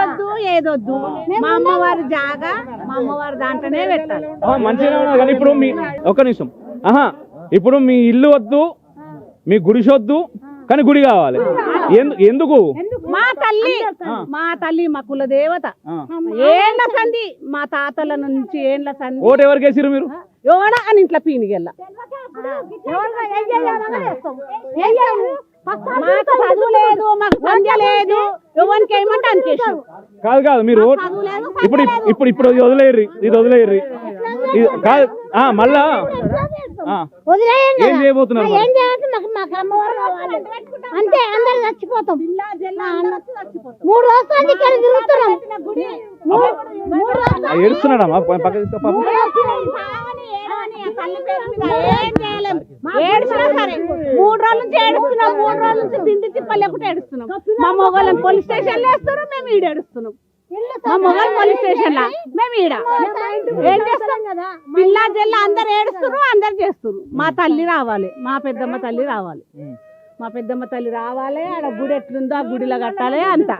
వద్దు ఏదొద్దు. మా అమ్మవారి జాగా మా అమ్మవారి దాంట్లోనే పెట్టాలి. ఉన్నది కానీ ఇప్పుడు మీ ఒక్క నిమిషం. ఆహా ఇప్పుడు మీ ఇల్లు వద్దు మీ గుడిసె వద్దు కానీ గుడి కావాలి. ఎందు- ఎందుకు? మా తల్లి మా తల్లి మా కుల దేవత. ఏండ్ల సంధి? మా తాతల నుంచి ఏండ్ల సంధి? ఓటు ఎవరికి వేసిరు మీరు? ఎవడ అని ఇంట్లో పీనిగెళ్ళ మాకు చదువు లేదు మాకు సంధ్య లేదు. ఎవరికి ఏమంటే అనికేసాం కాదు కాదు మీరు ఇప్పుడు ఇప్పుడు ఇప్పుడు ఇది వదిలేయర్రి ఇది వదిలేయర్రి. ఇది కాదు ఆ, మళ్ళా ఏం చేయబోతున్నారు అంతే అందరు చచ్చిపోతాం. మూడు రోజులు తిరుగుతున్నాం. ఏడుస్తున్నాడమ్మా పక్క ఏడ్చినా సరే. మూడు రోజుల నుంచి ఏడుస్తున్నాం మూడు రోజుల నుంచి తిండి తిప్పలేకుండా ఏడుస్తున్నాం. మా మొగోళ్ళని పోలీస్ స్టేషన్లో వేస్తున్నారు మేము ఈడ ఏడుస్తున్నాం. మా మొగల్ పోలీస్ స్టేషన్ లా మేము ఈడ. ఏం చేస్తాం? కదా పిల్ల జల్ల అందరు ఏడుస్తున్నారు అందరు చేస్తున్నారు. మా తల్లి రావాలి మా పెద్దమ్మ తల్లి రావాలి. మా పెద్దమ్మ తల్లి రావాలి ఆడ గుడి ఎట్లుందో ఆ గుడిలో కట్టాలి అంత